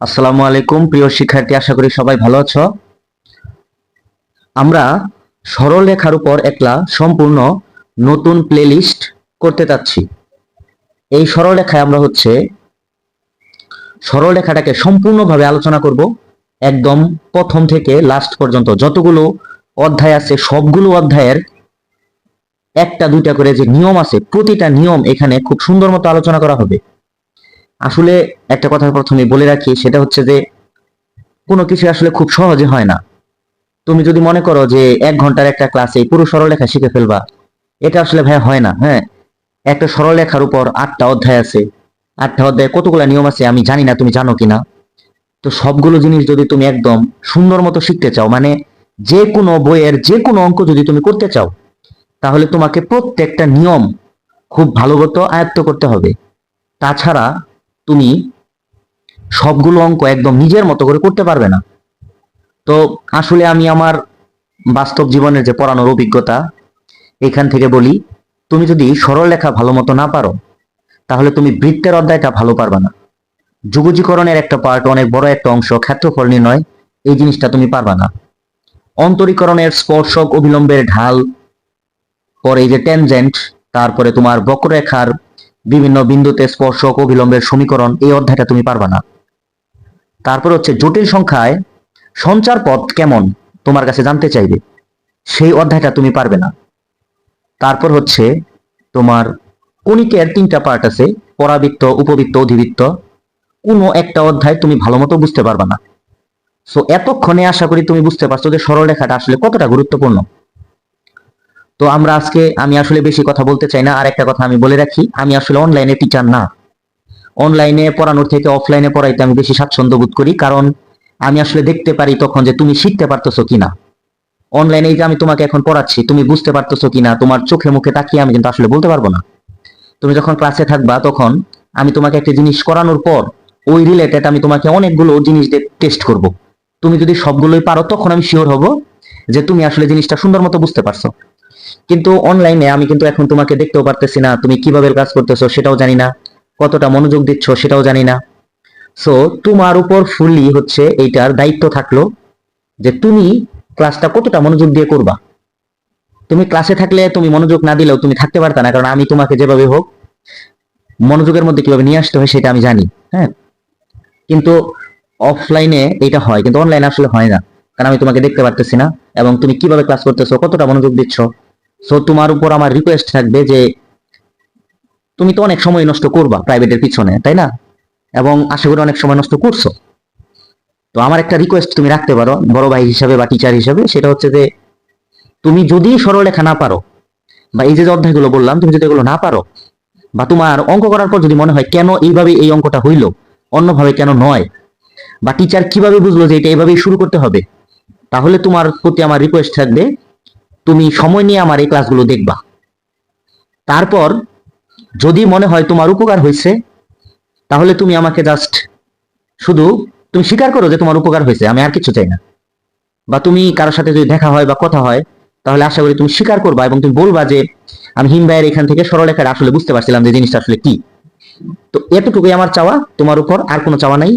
আসসালামু আলাইকুম, প্রিয় শিক্ষার্থী, আশা করি সবাই ভালো আছো। আমরা সরলরেখার উপর একলা সম্পূর্ণ নতুন প্লেলিস্ট করতে চাচ্ছি এই সরলরেখায় আমরা হচ্ছে সরলরেখাটাকে সম্পূর্ণভাবে আলোচনা করব, একদম প্রথম থেকে লাস্ট পর্যন্ত। যতগুলো অধ্যায় আছে, সবগুলো অধ্যায়ের একটা দুইটা করে যে নিয়ম আছে, প্রতিটা নিয়ম এখানে খুব সুন্দর মতো আলোচনা করা হবে। আসলে একটা কথা প্রথমে বলে রাখি, সেটা হচ্ছে যে কোনো কিছু আসলে খুব সহজে হয় না। তুমি যদি মনে করো যে এক ঘণ্টার একটা ক্লাসে পুরো সরলরেখা শিখে ফেলবা, এটা আসলে ভাই হয় না হ্যাঁ? একটা সরলরেখার উপর আটটা অধ্যায় আছে। আটটা অধ্যায়ে কতগুলা নিয়ম আছে আমি জানি না, তুমি জানো কিনা? তো সবগুলো জিনিস যদি তুমি একদম সুন্দর মতো শিখতে চাও মানে যে কোনো বইয়ের যে কোনো অঙ্ক যদি তুমি করতে চাও, তাহলে তোমাকে প্রত্যেকটা নিয়ম খুব ভালো মতো আয়ত্ত করতে হবে। তাছাড়া তুমি সবগুলো অঙ্ক একদম নিজের মতো করে করতে পারবে না। তো আসলে আমি আমার বাস্তব জীবনের যে পড়ানোর অভিজ্ঞতা, এখান থেকে বলি, তুমি যদি সরল লেখা ভালো মতো না পারো, তাহলে তুমি বৃত্তের অধ্যায়টা ভালো পারবে না। যুগজীকরণের একটা পার্ট অনেক বড় একটা অংশ, ক্ষেত্রফল নির্ণয়, এই জিনিসটা তুমি পারবা না। অন্তরীকরণের স্পর্শক অবিলম্বের ঢাল, পরে এই যে ট্যানজেন্ট তারপরে তোমার বক্ররেখার বিভিন্ন বিন্দুতে স্পর্শক অবিলম্বের সমীকরণ এই অধ্যায়টা তুমি পারবা না। তারপর হচ্ছে জটিল সংখ্যায় সঞ্চার পথ কেমন তোমার কাছে জানতে চাইবে, সেই অধ্যায়টা তুমি পারবে না। তারপর হচ্ছে তোমার কণিকের তিনটা পার্ট আছে, পরাবৃত্ত, উপবৃত্ত, অধিবৃত্ত। কোনো একটা অধ্যায় তুমি ভালো মতো বুঝতে পারবে না। সো এতক্ষণে আশা করি তুমি বুঝতে পারছ যে সরলরেখাটা আসলে কতটা গুরুত্বপূর্ণ। তো আমরা আজকে, আমি আসলে বেশি কথা বলতে চাই না, আর একটা কথা আমি বলে রাখি, আমি আসলে অনলাইনে টিচার না। অনলাইনে পড়ানোর থেকে অফলাইনে পড়াইতে আমি বেশি স্বাচ্ছন্দ্য বোধ করি, কারণ আমি আসলে দেখতে পারি তখন যে তুমি শিখতে পারতেছো কিনা। অনলাইনে যে আমি তোমাকে এখন পড়াচ্ছি, তুমি বুঝতে পারতেছো কিনা, তোমার চোখে মুখে তাকিয়ে আমি কিন্তু আসলে বলতে পারব না। তুমি যখন ক্লাসে থাকবা, তখন আমি তোমাকে একটা জিনিস করানোর পর, ওই রিলেটেড আমি তোমাকে অনেকগুলো জিনিস টেস্ট করব। তুমি যদি সবগুলোই পারো, তখন আমি শিওর হব যে তুমি আসলে জিনিসটা সুন্দর মতো বুঝতে পারছ। কিন্তু অনলাইনে আমি কিন্তু এখন তোমাকে দেখতেও পারতেছি না, তুমি কীভাবে কাজ করতেছো সেটাও জানি না, কতটা মনোযোগ দিচ্ছ সেটাও জানি না। সো তোমার উপর ফুললি হচ্ছে এইটার দায়িত্ব থাকল যে তুমি ক্লাসটা কতটা মনোযোগ দিয়ে করবা। তুমি ক্লাসে থাকলে তুমি মনোযোগ না দিলেও তুমি থাকতে পারতা না, কারণ আমি তোমাকে যেভাবে হোক মনোযোগের মধ্যে কীভাবে নিয়ে আসতে হয় সেটা আমি জানি হ্যাঁ? কিন্তু অফলাইনে এটা হয়, কিন্তু অনলাইনে আসলে হয় না, কারণ আমি তোমাকে দেখতে পারতেছি না, এবং তুমি কীভাবে ক্লাস করতেছো, কতটা মনোযোগ দিচ্ছ সো তোমার উপর আমার রিকোয়েস্ট থাকবে যে তুমি তো অনেক সময় নষ্ট করবা প্রাইভেটের পিছনে, তাই না? এবং আশা করি অনেক সময় নষ্ট করছ। তো আমার একটা রিকোয়েস্ট তুমি রাখতে পারো, বড় ভাই হিসাবে বা টিচার হিসাবে, সেটা হচ্ছে যে তুমি যদি সরলরেখা না পারো, বা এই যে অধ্যায়গুলো বললাম, তুমি যদি এগুলো না পারো, বা তোমার অঙ্ক করার পর যদি মনে হয় কেন এইভাবে এই অঙ্কটা হইল, অন্যভাবে কেন নয়, বা টিচার কীভাবে বুঝলো যে এটা এইভাবেই শুরু করতে হবে, তাহলে তোমার প্রতি আমার রিকোয়েস্ট থাকবে তুমি সময় নিয়ে আমার এই ক্লাসগুলো দেখবা। তারপর যদি মনে হয় তোমার উপকার হয়েছে, তাহলে তুমি আমাকে জাস্ট শুধু তুমি স্বীকার করো যে তোমার উপকার হয়েছে, আমি আর কিছু চাই না। বা তুমি কারোর সাথে যদি দেখা হয় বা কথা হয়, তাহলে আশা করি তুমি স্বীকার করবা এবং তুমি বলবা যে আমি হিম ভাইয়ের এখান থেকে সরলরেখাটা আসলে বুঝতে পারছিলাম যে জিনিসটা আসলে কি। তো এতটুকুই আমার চাওয়া, তোমার উপর আর কোনো চাওয়া নাই।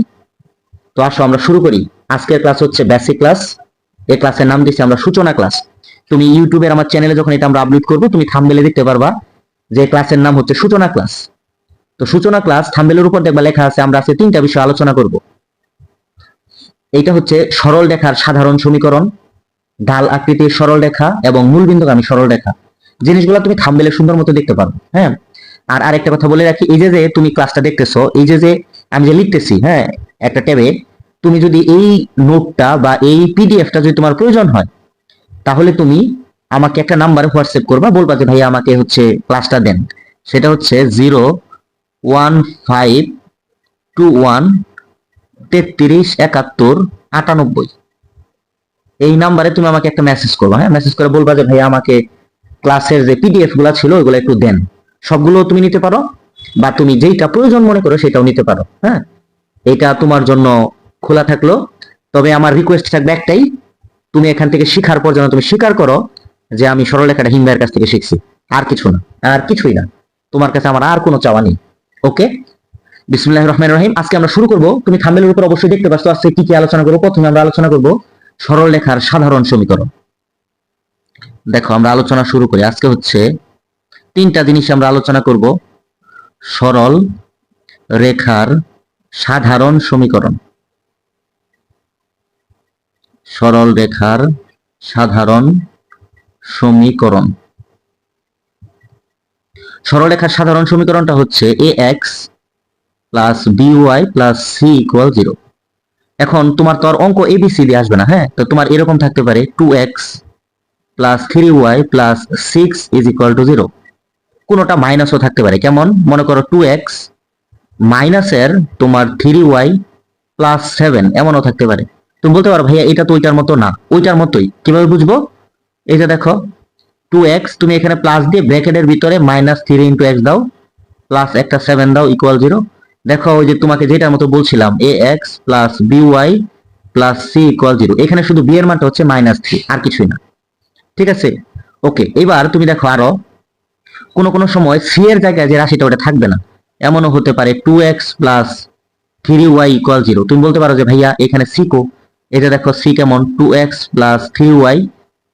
তো আসো আমরা শুরু করি। আজকের ক্লাস হচ্ছে বেসিক ক্লাস এই ক্লাসের নাম দিচ্ছি আমরা সূচনা ক্লাস তুমি ইউটিউবের আমার চ্যানেলে যখন এটা আমরা আপলোড করব, তুমি থামবেলে দেখতে পারবা যে ক্লাসের নাম হচ্ছে সূচনা ক্লাস তো সূচনা ক্লাস থামবেলের উপর দেখবা লেখা আছে, আমরা আজকে তিনটা বিষয় আলোচনা করব। এইটা হচ্ছে সরল রেখার সাধারণ সমীকরণ, ঢাল আকৃতির সরল রেখা এবং মূলবিন্দুগামী সরল রেখা। জিনিসগুলো তুমি থাম্বেলে সুন্দর মতো দেখতে পারো হ্যাঁ? আর আরেকটা কথা বলে রাখি, এই যে যে তুমি ক্লাসটা দেখতেছো, এই যে যে আমি যে লিখতেছি হ্যাঁ একটা ট্যাবে তুমি যদি এই নোটটা বা এই পিডিএফটা যদি তোমার প্রয়োজন হয় তাহলে তুমি আমাকে একটা নাম্বারে হোয়াটসঅ্যাপ করবা, বলবা যে ভাই আমাকে হচ্ছে ক্লাসটা দেন। সেটা হচ্ছে zero one five two one তেত্রিশ একাত্তর আটানব্বই। এই নাম্বারে তুমি আমাকে একটা মেসেজ করবা হ্যাঁ? মেসেজ করে বলবা যে ভাই আমাকে ক্লাসের যে পিডিএফগুলা ছিল, ওইগুলো একটু দেন। সবগুলো তুমি নিতে পারো বা তুমি যেইটা প্রয়োজন মনে করো সেটাও নিতে পারো হ্যাঁ? এটা তোমার জন্য খোলা থাকল। তবে আমার রিকোয়েস্ট থাকবে একটাই তুমি এখান থেকে শিখার পর যেন তুমি স্বীকার করো যে আমি সরলরেখাটা হিমবাইয়ের কাছ থেকে শিখছি। আর কিছু না, আর কিছুই না। তোমার কাছে আমার আর কোনো চাওয়া নেই। ওকে? বিসমুল্লাহ রহমান রহিম। আজকে আমরা শুরু করব। তুমি থাম্বেলের উপর অবশ্যই দেখতে পাচ্ছ, আজকে কি কি আলোচনা করব? প্রথমে আমরা আলোচনা করব সরল রেখার সাধারণ সমীকরণ। দেখো, আমরা আলোচনা শুরু করি। আজকে হচ্ছে তিনটা জিনিস আমরা আলোচনা করব। সরল রেখার সাধারণ সমীকরণ। সরল রেখার সাধারণ সমীকরণ। সরলরেখার সাধারণ সমীকরণটা হচ্ছে A X plus B Y plus C equal zero এখন তোমার তো আর অঙ্ক এবিসিডি আসবে না হ্যাঁ? তো তোমার এরকম থাকতে পারে two X plus three Y plus six is equal to zero কোনোটা মাইনাসও থাকতে পারে, কেমন? মনে করো টু এক্স মাইনাসের তোমার থ্রি ওয়াই প্লাস সেভেন এমনও থাকতে পারে। তুমি বলতে পারো, ভাইয়া, এটা তো ওইটার মতো না। ওইটার মতোই। কীভাবে বুঝব? যে দেখো টু এক্স তুমি এখানে প্লাস দিয়ে ব্র্যাকেটের ভিতরে মাইনাস থ্রি ইন্টু এক্স দাও প্লাস একটা সেভেন দাও ইকুয়াল জিরো দেখো, ওই যে তোমাকে যেটার মতো বলছিলাম A X plus B Y plus C equal zero এখানে শুধু বি এর মানটা হচ্ছে মাইনাস থ্রি আর কিছুই না। ঠিক আছে? ওকে এবার তুমি দেখো আরও, কোনো কোনো সময় সি এর জায়গায় যে রাশিটা ওটা থাকবে না, এমনও হতে পারে two X plus three Y equal zero তুমি বলতে পারো যে, ভাইয়া, এখানে সি কো? এটা দেখো সি কেমন? Two X plus three Y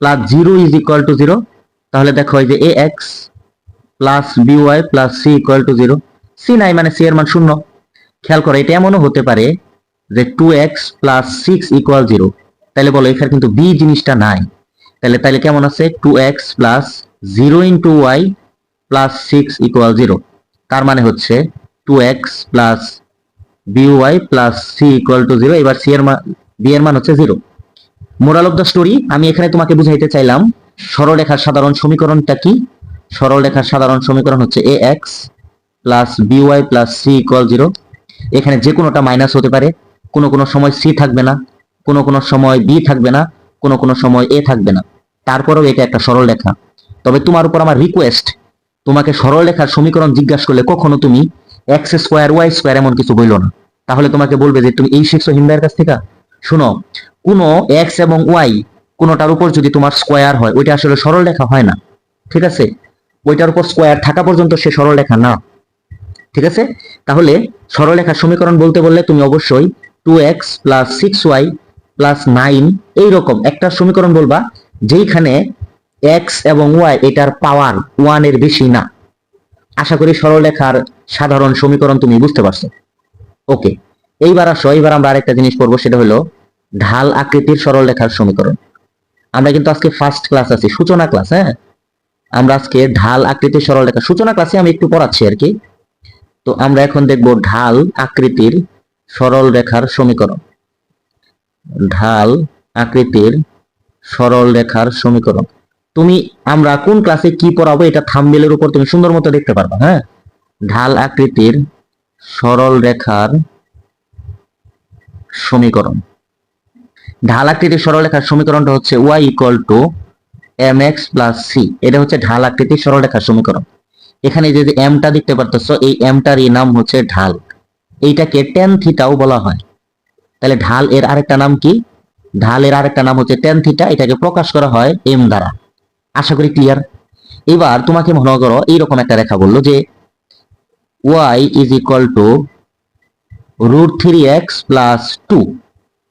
plus zero is equal to zero তাহলে দেখো এই যে A X plus B Y plus C equal to zero C নাই মানে সি এর মান শূন্য। খেয়াল করো, এটা এমনও হতে পারে যে two X plus six equal zero তাহলে বলো, এখানে কিন্তু বি জিনিসটা নাই। তাহলে তাহলে কেমন আছে? Two X plus zero into Y plus six equal zero তার মানে হচ্ছে two X plus B Y plus C equal to zero এবার সি এর মান বি এর মান হচ্ছে zero moral of the story আমি এখানে তোমাকে বুঝাইতে চাইলাম, সরলরেখার সাধারণ সমীকরণটা কি? সরলরেখার সাধারণ সমীকরণ হচ্ছে A X plus B Y plus C equal zero এখানে যে কোনোটা মাইনাস হতে পারে, কোনো কোনো সময় সি থাকবে না, কোনো কোনো সময় বি থাকবে না, কোনো কোনো সময় এ থাকবে না। তারপরেও এটা একটা সরল রেখা তবে তোমার উপর আমার রিকোয়েস্ট তোমাকে সরল রেখার সমীকরণ জিজ্ঞাসা করলে কখনো তুমি এক্স স্কোয়ার ওয়াই স্কোয়ার এমন কিছু বইলো না। তাহলে তোমাকে বলবে যে তুমি এই শিখছো হিন্দার কাছ থেকে? শুনো, কোনো এক্স এবং ওয়াই কোনোটার উপর যদি তোমার স্কোয়ার হয়, ওইটা আসলে সরল রেখা হয় না, ঠিক আছে? ওইটার উপর স্কোয়ার থাকা পর্যন্ত সে সরল রেখা না, ঠিক আছে? তাহলে সরল সরলরেখার সমীকরণ বলতে বললে তুমি অবশ্যই two X plus six Y plus nine এইরকম একটা সমীকরণ বলবা, যেইখানে এক্স এবং ওয়াই এটার পাওয়ার ওয়ানের বেশি না। আশা করি সরলরেখার সাধারণ সমীকরণ তুমি বুঝতে পারছ। ওকে এইবার আসো, এইবার আমরা আরেকটা জিনিস করব, সেটা হলো ঢাল আকৃতির সরল রেখার সমীকরণ। আমরা কিন্তু আজকে ফার্স্ট ক্লাস আছি, সূচনা ক্লাস হ্যাঁ? আমরা আজকে ঢাল আকৃতির সরলরেখা সূচনা ক্লাসে আমি একটু পড়াচ্ছি আর কি। তো আমরা এখন দেখব ঢাল আকৃতির সরল রেখার সমীকরণ। ঢাল আকৃতির সরল রেখার সমীকরণ। তুমি, আমরা কোন ক্লাসে কি পড়াবো, এটা থাম্বেলের উপর তুমি সুন্দর মতো দেখতে পারবা হ্যাঁ? ঢাল আকৃতির সরল রেখার সমীকরণ। ঢাল আকৃতির সরল রেখার সমীকরণটা হচ্ছে Y equal to M X plus C এটা হচ্ছে ঢাল আকৃতির সরল রেখার সমীকরণ। এখানে যে এমটা দেখতে পারতেছো, এই এমটারই নাম হচ্ছে ঢাল। এইটাকে টেন থিটাও বলা হয়। তাহলে ঢাল এর আরেকটা নাম কি? ঢাল এর আরেকটা নাম হচ্ছে টেন থিটা এটাকে প্রকাশ করা হয় এম দ্বারা। আশা করি ক্লিয়ার এবার তোমাকে মনে করো, এইরকম একটা রেখা বলল যে Y is equal to root three X plus two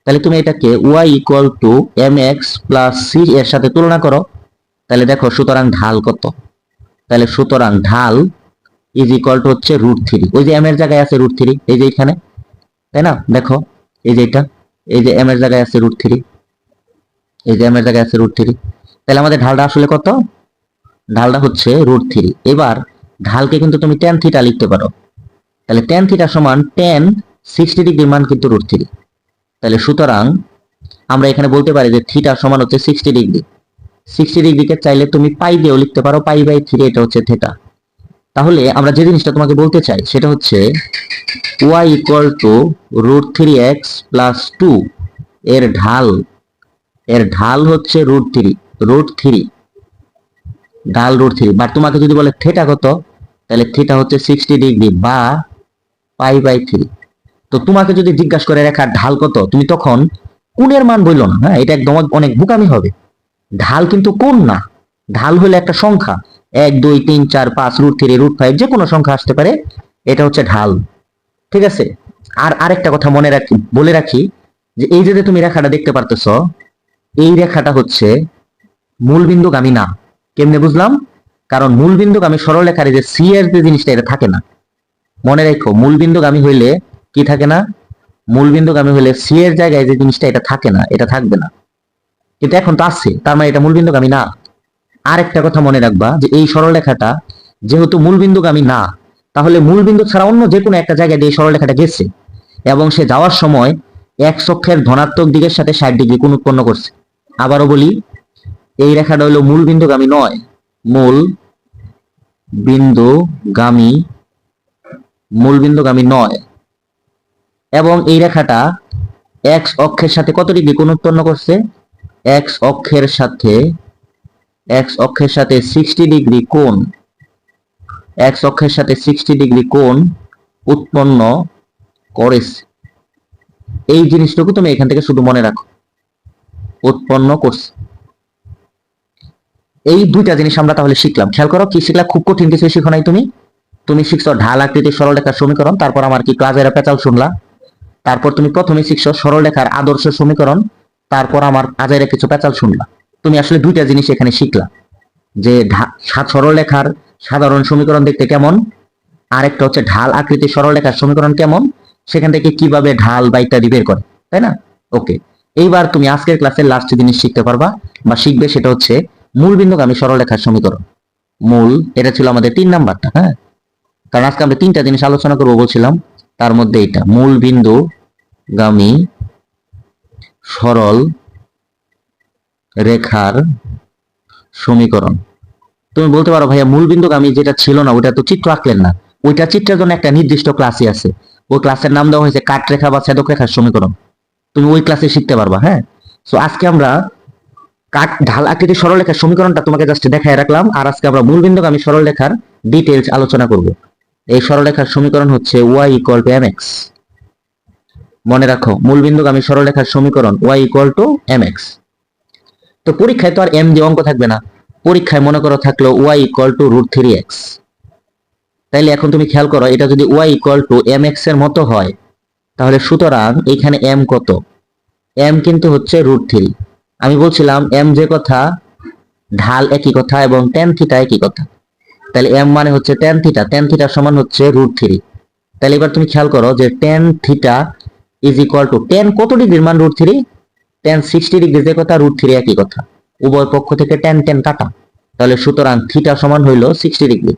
তাহলে তুমি এটাকে Y equal to M X plus C এর সাথে তুলনা করো। তাহলে দেখো সুতরাং ঢাল কত? তাহলে সুতরাং ঢাল ইজ ইকুয়াল টু হচ্ছে রুট থ্রি ওই যে এম এর জায়গায় আছে রুট থ্রি এই যে এখানে, তাই না? দেখো, এই যে এটা, এই যে এম এর জায়গায় আছে রুট থ্রি এই যে এম এর জায়গায় আছে রুট থ্রি তাহলে আমাদের ঢালটা আসলে কত? ঢালটা হচ্ছে রুট থ্রি এবার ঢালকে কিন্তু তুমি টেন থিটা লিখতে পারো। তাহলে টেন থিটা সমান টেন সিক্সটি ডিগ্রির মান কিন্তু রুট থ্রি তাহলে সুতরাং আমরা এখানে বলতে পারি যে থিটা সমান হচ্ছে সিক্সটি ডিগ্রি সিক্সটি ডিগ্রিকে চাইলে তুমি পাই দিয়েও লিখতে পারো পাই বাই থ্রি এটা হচ্ছে থেটা তাহলে আমরা যে জিনিসটা তোমাকে বলতে চাই, সেটা হচ্ছে Y equal to root three X plus two এর ঢাল এর ঢাল হচ্ছে রুট থ্রি রুট থ্রি ঢাল রুট থ্রি বা তোমাকে যদি বলে থেটা কত, তাহলে থিটা হচ্ছে সিক্সটি ডিগ্রি বা পাই বাই থ্রি তো তোমাকে যদি জিজ্ঞাসা করে রেখার ঢাল কত, তুমি তখন কোণের মান বলল না হ্যাঁ? এটা একদম অনেক বোকামি হবে। ঢাল কিন্তু কোন না। ঢাল হলো একটা সংখ্যা। এক, দুই, তিন, চার, পাঁচ রুট থ্রি রুট ফাইভ যে কোনো সংখ্যা আসতে পারে। এটা হচ্ছে ঢাল। ঠিক আছে? আর আরেকটা কথা মনে রাখি, বলে রাখি যে এই যে তুমি রেখাটা দেখতে পারতেছ, এই রেখাটা হচ্ছে মূলবিন্দুগামী না। কেমনে বুঝলাম? কারণ মূলবিন্দুগামী সরলরেখার এই যে সি এর যে জিনিসটা, এটা থাকে না। মনে রেখো, মূলবিন্দুগামী হইলে কি থাকে না? মূলবিন্দুগামী হইলে সি এর জায়গায় যে জিনিসটা, এটা থাকে না, এটা থাকবে না। কিন্তু এখন তো আছে, তার মানে এটা মূলবিন্দুগামী না। আরেকটা কথা মনে রাখবা যে এই সরলরেখাটা যেহেতু মূলবিন্দুগামী না, তাহলে মূলবিন্দু ছাড়া অন্য যে কোনো একটা জায়গায় দিয়ে সরলরেখাটা গেছে এবং সে যাওয়ার সময় এক অক্ষের ধনাত্মক দিকের সাথে ষাট ডিগ্রি কোণ উৎপন্ন করছে। আবারও বলি, এই রেখাটা হলো মূল বিন্দুগামী নয়, মূল বিন্দুগামী মূল বিন্দুগামী নয়। এবং এই রেখাটা এক্স অক্ষের সাথে কত ডিগ্রি? কোণ উৎপন্ন করছে? এক্স অক্ষের সাথে এক্স অক্ষের সাথে সিক্সটি ডিগ্রি কোণ এক্স অক্ষের সাথে সিক্সটি ডিগ্রি কোণ উৎপন্ন করেছে। এই জিনিসটুকু তুমি এখান থেকে শুধু মনে রাখো। উৎপন্ন করছে। এই দুইটা জিনিস আমরা তাহলে শিখলাম। খেয়াল করো, কি শিখলা? খুব কঠিন কিছু শিখো নাই তুমি। তুমি শিখছো ঢাল আকৃতির সরলরেখার সমীকরণ, তারপর আমার কি ক্লাসের পেঁচাল শুনলা? তারপর তুমি প্রথমে শিখছো সরলরেখার আদর্শ সমীকরণ, তারপর আমার আজাইরা কিছু পেঁচাল শুনলা। তুমি আসলে দুইটা জিনিস এখানে শিখলা, যে ঢা- সা- সরলরেখার সাধারণ সমীকরণ দেখতে কেমন, আরেকটা হচ্ছে ঢাল আকৃতির সরলরেখার সমীকরণ কেমন, সেখান থেকে কীভাবে ঢাল বা ইত্যাদি বের করে, তাই না? ওকে এইবার তুমি আজকের ক্লাসের লাস্ট জিনিস শিখতে পারবা, বা শিখবে সেটা হচ্ছে মূল বিন্দুগামী সরলরেখার সমীকরণ। মূল, এটা ছিল আমাদের তিন নাম্বারটা হ্যাঁ? কারণ আজকে আমরা তিনটা জিনিস আলোচনা করব বলছিলাম। তার মধ্যে এটা। মূল বিন্দু, গামী, সরল, রেখার সমীকরণ। তুমি বলতে পারো, ভাইয়া, মূল বিন্দুগামী যেটা ছিল না, ওটা তো চিত্র আঁকলেন না। ওইটা চিত্রের জন্য একটা নির্দিষ্ট ক্লাসই আছে। ওই ক্লাসের নাম দেওয়া হয়েছে কাট রেখা বা ছেদক রেখার সমীকরণ। তুমি ওই ক্লাসে শিখতে পারবা হ্যাঁ? সো আজকে আমরা কাট ঢাল আকৃতির সরলরেখার সমীকরণটা তোমাকে জাস্ট দেখায় রাখলাম। আর আজকে আমরা মূলবিন্দুগামী সরলরেখার ডিটেলস আলোচনা করব। এই সরলরেখার সমীকরণ হচ্ছে y ইকুয়াল টু mx মনে রাখো মূলবিন্দুগামী সরলরেখার সমীকরণ y ইকুয়াল টু mx তো পরীক্ষায় তো আর m দিয়ে অঙ্ক থাকবে না। পরীক্ষায় মনে করো থাকল y equal to root three X তাইলে এখন তুমি খেয়াল করো, এটা যদি y ইকুয়াল টু mx এর মতো হয়, তাহলে সুতরাং এখানে m কত? m কিন্তু হচ্ছে রুট থ্রি আমি বলছিলাম m যে কথা, ঢাল একই কথা এবং টেন থিটা একই কথা। তাহলে এম মানে হচ্ছে টেন থিটা টেন থিটা সমান হচ্ছে রুট থ্রি তাহলে এবার তুমি খেয়াল করো যে tan theta is equal to tan কত ডিগ্রির মান root three tan sixty degree যে কথা রুট থ্রি একই কথা। উভয় পক্ষ থেকে টেন টেন কাটা। তাহলে সুতরাং থিটা সমান হইল সিক্সটি ডিগ্রি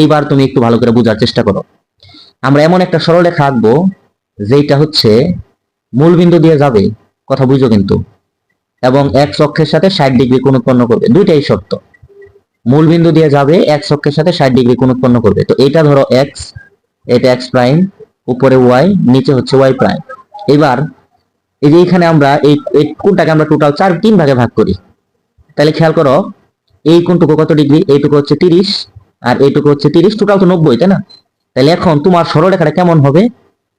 এইবার তুমি একটু ভালো করে বোঝার চেষ্টা করো। আমরা এমন একটা সরলরেখা আঁকবো যেটা হচ্ছে মূলবিন্দু দিয়ে যাবে, কথা বুঝো কিন্তু। এবং এক্স অক্ষের সাথে ষাট ডিগ্রি কোণ উৎপন্ন করবে, দুইটাই সত্য। মূলবিন্দু দিয়ে যাবে এক্স অক্ষের সাথে ষাট ডিগ্রি কোণ উৎপন্ন করবে। তো এটা ধরো এক্স এটা এক্স প্রাইম উপরে ওয়াই নিচে হচ্ছে ওয়াই প্রাইম এবার এই যে এখানে আমরা এই এই আমরা টোটাল চার তিন ভাগে ভাগ করি। তাহলে খেয়াল করো, এই কোণটুকু কত ডিগ্রি? এইটুকু হচ্ছে তিরিশ, আর এইটুকু হচ্ছে তিরিশ টোটাল তো নব্বই, তাই না? তাহলে এখন তোমার সরলরেখাটা কেমন হবে?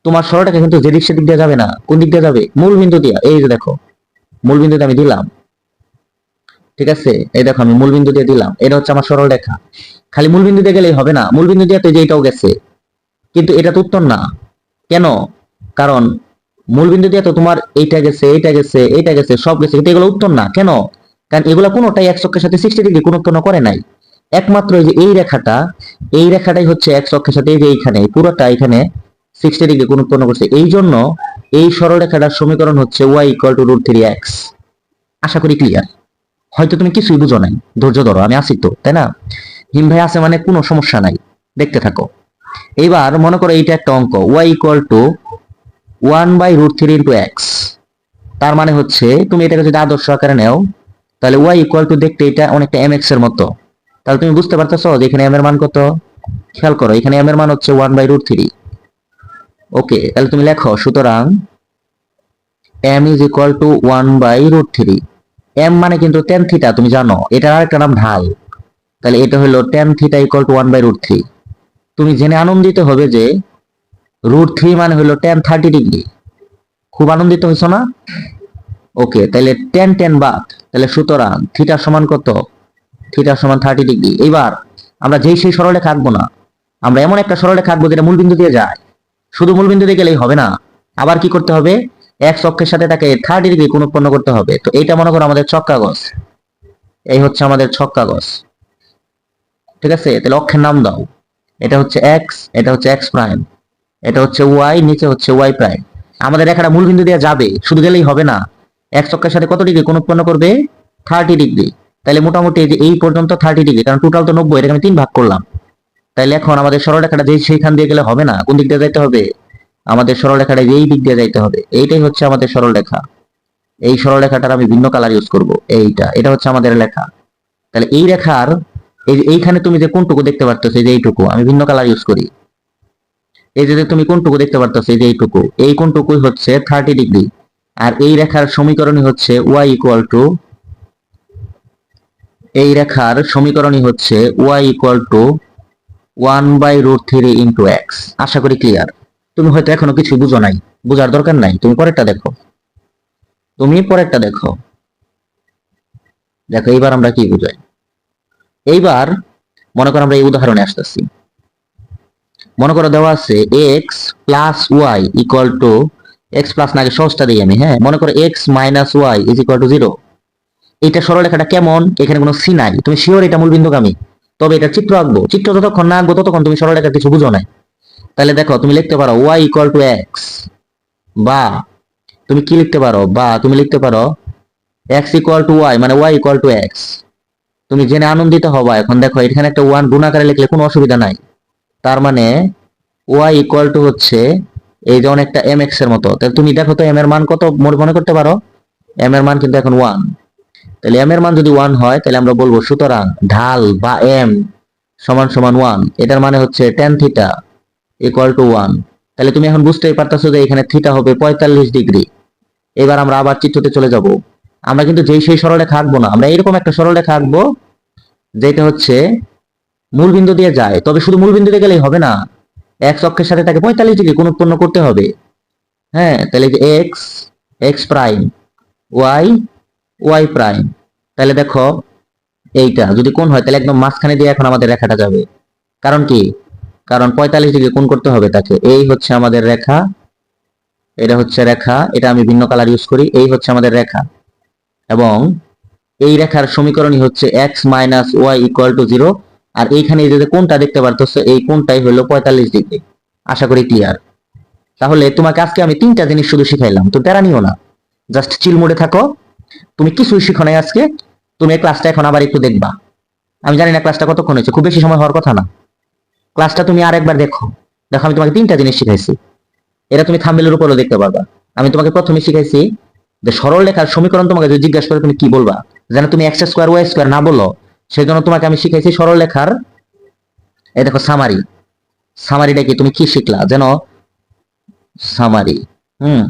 তোমার সরলরেখা কিন্তু যে যেদিক সেদিক দিয়ে যাবে না, কোন দিক দিয়ে যাবে? মূল বিন্দু দিয়ে। এই যে দেখো মূল বিন্দুতে আমি দিলাম। ঠিক আছে? এই দেখো আমি মূল বিন্দু দিয়ে দিলাম। এটা হচ্ছে আমার সরল রেখা। খালি মূল বিন্দু দিয়ে গেলেই হবে না। মূল বিন্দু দিয়ে তো যে এটাও গেছে। কিন্তু এটা তো উত্তর না। কেন? কারণ মূল বিন্দু দিয়ে তো তোমার এইটা গেছে এইটা গেছে এইটা গেছে, সব গেছে। কিন্তু এগুলো উত্তর না। কেন? কারণ এগুলো কোনোটাই এক অক্ষের সাথে সিক্সটি ডিগ্রি কোন উৎপন্ন করে নাই। একমাত্র এই যে এই রেখাটা, এই রেখাটাই হচ্ছে এক অক্ষের সাথে এই যে এইখানে, এই পুরোটা এখানে সিক্সটি ডিগ্রি কোন উৎপন্ন করছে। এই জন্য এই সরলরেখাটার সমীকরণ হচ্ছে Y equal to root three X আশা করি ক্লিয়ার হয়তো তুমি কিছুই বুঝো নাই। ধৈর্য ধরো, আমি আসি তো, তাই না? হিম ভাই আছে মানে কোনো সমস্যা নাই, দেখতে থাকো। এইবার মনে করো এইটা একটা অঙ্ক Y equal to one by root three into X তার মানে হচ্ছে তুমি এটাকে যদি আদর্শ আকারে নেও, তাহলে ওয়াই ইকুয়াল টু দেখতে এটা অনেকটা এম এক্সের মতো। তাহলে তুমি বুঝতে পারতেছো যে এখানে m এর মান কত? খেয়াল করো, এখানে m এর মান হচ্ছে one by root three okay, তাহলে তুমি লেখো, সুতরাং M is equal to one by root three M মানে কিন্তু টেন থিটা তুমি জানো? এটার আরেকটা নাম ঢাল। তাহলে এটা হলো tan theta equal to one by root three তুমি জেনে আনন্দিত হবে যে রুট থ্রি মানে হলো টেন থার্টি ডিগ্রি খুব আনন্দিত হয়েছো না? ওকে তাহলে টেন টেন বাদ। তাহলে সুতরাং থিটা সমান কত? থিটা সমান থার্টি ডিগ্রি এইবার আমরা যেই সেই সরলরেখা আঁকবো না, আমরা এমন একটা সরলরেখা আঁকবো যেটা মূলবিন্দু দিয়ে যায়। শুধু মূলবিন্দু দিয়ে গেলেই হবে না। আবার কি করতে হবে? এক অক্ষের সাথে তাকে থার্টি ডিগ্রি কোন উৎপন্ন করতে হবে। তো এইটা মনে করো আমাদের ছক কাগজ এই হচ্ছে আমাদের ছক কাগজ ঠিক আছে? তাহলে অক্ষের নাম দাও। এটা হচ্ছে এক্স এটা হচ্ছে এক্স প্রাইম এটা হচ্ছে ওয়াই নিচে হচ্ছে ওয়াই প্রাইম আমাদের রেখাটা মূলবিন্দু দিয়ে যাবে। শুধু গেলেই হবে না। এক চক্রের সাথে কত ডিগ্রি কোন উৎপন্ন করবে? Thirty degree. তাহলে মোটামুটি এই যে এই পর্যন্ত থার্টি ডিগ্রি, কারণ টোটাল তো নব্বই এটা আমি তিন ভাগ করলাম। তাহলে এখন আমাদের সরলরেখাটা যে সেইখান দিয়ে গেলে হবে না। কোন দিক দিয়ে যাইতে হবে? আমাদের সরলরেখাটা এই দিক দিয়ে যাইতে হবে। এইটাই হচ্ছে আমাদের সরলরেখা। এই সরলরেখাটার আমি ভিন্ন কালার ইউজ করব। এইটা, এটা হচ্ছে আমাদের লেখা। তাহলে এই রেখার, এই এইখানে তুমি যে কোনটুকু দেখতে পারতেছো যে এইটুকু, আমি ভিন্ন কালার ইউজ করি। এই যে তুমি কোনটুকু দেখতে পারতেছো যে এইটুকু, এই কোনটুকুই হচ্ছে থার্টি ডিগ্রি আর এই রেখার সমীকরণই হচ্ছে ওয়াই ইকুয়াল টু এই রেখার সমীকরণই হচ্ছে Y equal to one by root three into X আশা করি ক্লিয়ার তুমি হয়তো এখনও কিছু বুঝো নাই। বুঝার দরকার নাই। তুমি পরেরটা দেখো। তুমি পরেরটা দেখো। দেখো, এইবার আমরা কি বুঝাই? এইবার মনে করো আমরা এই উদাহরণে আসতেছি। মনে করো দেওয়া আছে X plus Y equal to X plus না, আগে সহজটা দিই আমি হ্যাঁ? মনে করো X minus Y is equal to zero এটা সরলরেখাটা কেমন? এখানে কোনো সি নাই। তুমি শিওর এটা মূল বিন্দুগামী তবে এটা চিত্র আঁকবো। চিত্র যতক্ষণ না আঁকবো, ততক্ষণ তুমি সরলরেখার কিছু বুঝো নাই। তাহলে দেখো, তুমি লিখতে পারো ওয়াই ইকুয়াল টু এক্স বা তুমি কি লিখতে পারো? বা তুমি লিখতে পারো এক্স ইকুয়াল টু ওয়াই মানে ওয়াই ইকুয়াল টু এক্স তুমি জেনে আনন্দিত হবা এখন। দেখো, এখানে একটা ওয়ান গুণাকারে লিখলে কোনো অসুবিধা নাই। তার মানে ওয়াই ইকুয়াল টু হচ্ছে এই যেমন একটা এম এক্সের মতো। তাহলে তুমি দেখো তো এম এর মান কত মনে করতে পারো? এম এর মান কিন্তু এখন ওয়ান তাহলে এম এর মান যদি ওয়ান হয়, তাহলে আমরা বলব সুতরাং ঢাল বা এম সমান সমান ওয়ান এটার মানে হচ্ছে tan theta equal to one তাহলে তুমি এখন বুঝতেই পারতেছো যে এখানে থিটা হবে পঁয়তাল্লিশ ডিগ্রি। এবার আমরা আবার চিত্রতে চলে যাব। আমরা কিন্তু যেই সেই সরলরেখা আঁকবো না, আমরা এরকম একটা সরলরেখা আঁকবো, যেটা হচ্ছে মূল বিন্দু দিয়ে যায়। তবে শুধু মূল বিন্দু দিয়ে গেলেই হবে না। এক্স অক্ষের সাথে তাকে পঁয়তাল্লিশ ডিগ্রি কোণ উৎপন্ন করতে হবে। হ্যাঁ তাহলে যে X X prime Y Y prime তাহলে দেখো, এইটা যদি কোণ হয়, তাহলে একদম মাঝখানে দিয়ে এখন আমাদের রেখাটা যাবে। কারণ কি? কারণ পঁয়তাল্লিশ ডিগ্রি কোণ করতে হবে তাকে। এই হচ্ছে আমাদের রেখা। এটা হচ্ছে রেখা। এটা আমি ভিন্ন কালার ইউজ করি। এই হচ্ছে আমাদের রেখা। এবং এই রেখার সমীকরণই হচ্ছে X minus Y equal to zero আর এইখানে এই যে কোনটা দেখতে পারতেছো, এই কোনটাই হলো পঁয়তাল্লিশ ডিগ্রি। আশা করি ক্লিয়ার তাহলে তোমাকে আজকে আমি তিনটা জিনিস শুধু শিখাইলাম। তো প্যারা নিও না। জাস্ট চিল মোডে থাকো। তুমি কিছুই শিখো নাই আজকে। তুমি ক্লাসটা এখন আবার একটু দেখবা। আমি জানি না ক্লাসটা কতক্ষণ হয়েছে। খুব বেশি সময় হওয়ার কথা না। ক্লাসটা তুমি আরেকবার দেখো। দেখো, আমি তোমাকে তিনটা জিনিস শিখাইছি। এটা তুমি থাম্বেলের উপরও দেখতে পারবা। আমি তোমাকে প্রথমে শিখাইছি যে সরল রেখার সমীকরণ তোমাকে যদি জিজ্ঞাসা করে তুমি কি বলবা? যেন তুমি এক্স স্কোয়ার ওয়াই স্কোয়ার না বলো সেই জন্য তোমাকে আমি শিখাইছি সরল রেখার এই দেখো সামারি সামারিটা কি? তুমি কি শিখলা? যেন সামারি হুম।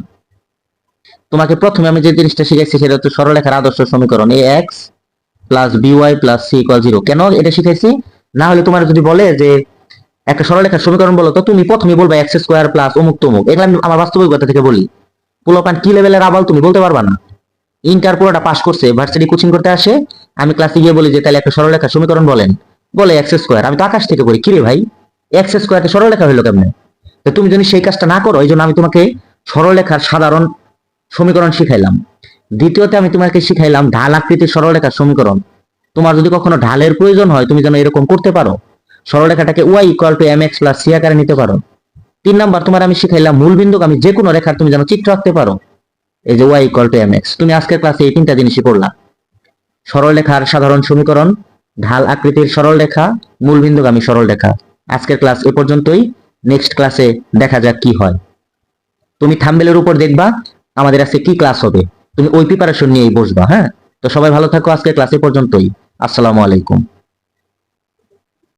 তোমাকে প্রথমে আমি যে জিনিসটা শিখাইছি সেটা হচ্ছে সরলরেখার আদর্শ সমীকরণ A X plus B Y plus C equal zero কেন এটা শিখাইছি? না হলে তোমার যদি বলে যে একটা সরলরেখার সমীকরণ বলো তো, তুমি প্রথমে বলবা এক্স স্কোয়ার প্লাস অমুক তমুক। এগুলো আমি আমার বাস্তবিকতা থেকে বলি। পোলাপান কি লেভেলের আবাল তুমি বলতে পারবা না। ইন্টার পুরোটা পাস করছে ভার্সিটি কোচিং করতে আসে। আমি ক্লাসে গিয়ে বলি যে, তাহলে একটা সরলরেখার সমীকরণ বলেন। বলে এক্স স্কোয়ার আমি তো আকাশ থেকে করি কিরে ভাই? এক্স স্কোয়ারকে সরলরেখা হইল কেমনে? তো তুমি যদি সেই কাজটা না করো এই জন্য আমি তোমাকে সরলরেখার সাধারণ সমীকরণ শিখাইলাম। দ্বিতীয়তে আমি তোমাকে শিখাইলাম ঢাল আকৃতির সরলরেখার সমীকরণ। তোমার যদি কখনো ঢালের প্রয়োজন হয়, তুমি যেন এরকম করতে পারো। সরলরেখাটাকে Y equal to M X plus C আকারে নিতে পারো। তিন নাম্বার, তোমার আমি শিখাইলাম মূল বিন্দুকে আমি যে কোনো রেখার তুমি যেন চিত্র আঁকতে পারো। এই যে Y equal to M X তুমি আজকের ক্লাসে এই তিনটা জিনিসই পড়লা। সরলরেখার সাধারণ সমীকরণ, ঢাল আকৃতির সরলরেখা, মূল বিন্দুগামী সরলরেখা। আজকের ক্লাস এ পর্যন্তই নেক্সট ক্লাসে দেখা যাক কি হয়। তুমি থাম্বেলের উপর দেখবা, আমাদের আজকে কি ক্লাস হবে। তুমি ওই প্রিপারেশন নিয়েই বসবা হ্যাঁ? তো সবাই ভালো থাকো আজকে ক্লাসে পর্যন্তই। আসসালামু আলাইকুম।